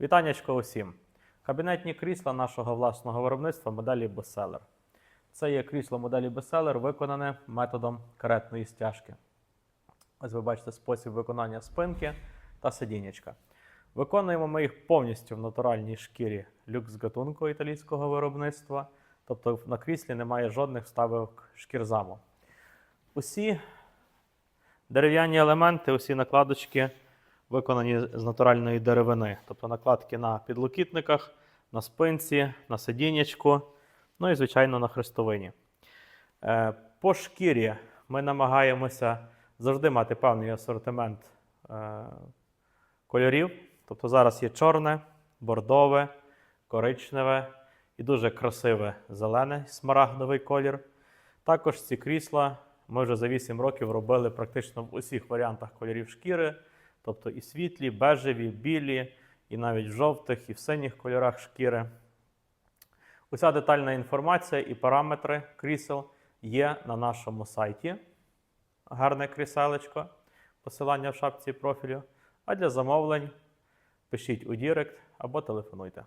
Вітаннячко усім! Кабінетні крісла нашого власного виробництва моделі Bestseller. Це є крісло моделі Bestseller, виконане методом каретної стяжки. Ось ви бачите спосіб виконання спинки та сидіннячка. Виконуємо ми їх повністю в натуральній шкірі люкс гатунку італійського виробництва. Тобто на кріслі немає жодних вставок шкірзаму. Усі дерев'яні елементи, усі накладочки виконані з натуральної деревини. Тобто накладки на підлокітниках, на спинці, на сидіннячку, ну і, звичайно, на хрестовині. Е, По шкірі ми намагаємося завжди мати певний асортимент е, кольорів. Тобто зараз є чорне, бордове, коричневе і дуже красиве зелене смарагдовий колір. Також ці крісла ми вже за 8 років робили практично в усіх варіантах кольорів шкіри, тобто і світлі, бежеві, білі, і навіть в жовтих, і в синіх кольорах шкіри. Уся детальна інформація і параметри крісел є на нашому сайті. Гарне кріселечко, посилання в шапці профілю. А для замовлень пишіть у Дірект або телефонуйте.